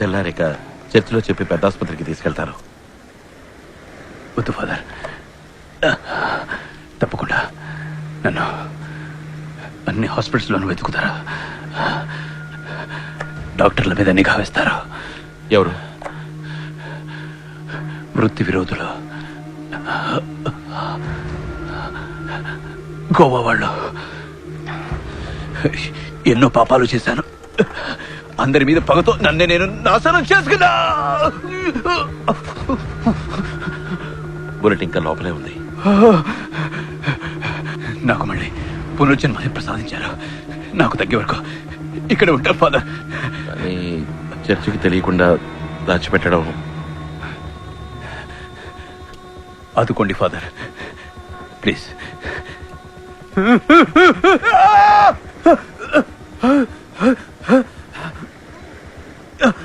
తెల్లారిక చర్చిలో చెప్పి పెద్ద ఆసుపత్రికి తీసుకెళ్తారు. వద్దు ఫాదర్. తప్పకుండా. నన్ను అన్ని హాస్పిటల్స్లోనూ వెతుకుతారా? డాక్టర్ల మీద నిఘా వేస్తారా? ఎవరు? వృత్తి విరోధులు. గోవా వాళ్ళు. ఎన్నో పాపాలు చేశాను. అందరి మీద పగతో నన్నే నేను నాశనం చేసుకున్నా. బుల్లెట్ ఇంకా లోపలే ఉంది. నాకు మళ్ళీ పునర్జన్మని ప్రసాదించారు. నాకు తగ్గే వరకు ఇక్కడ ఉంటా ఫాదర్. కానీ చర్చికి తెలియకుండా దాచిపెట్టడం. ఆదుకోండి ఫాదర్. ప్లీజ్.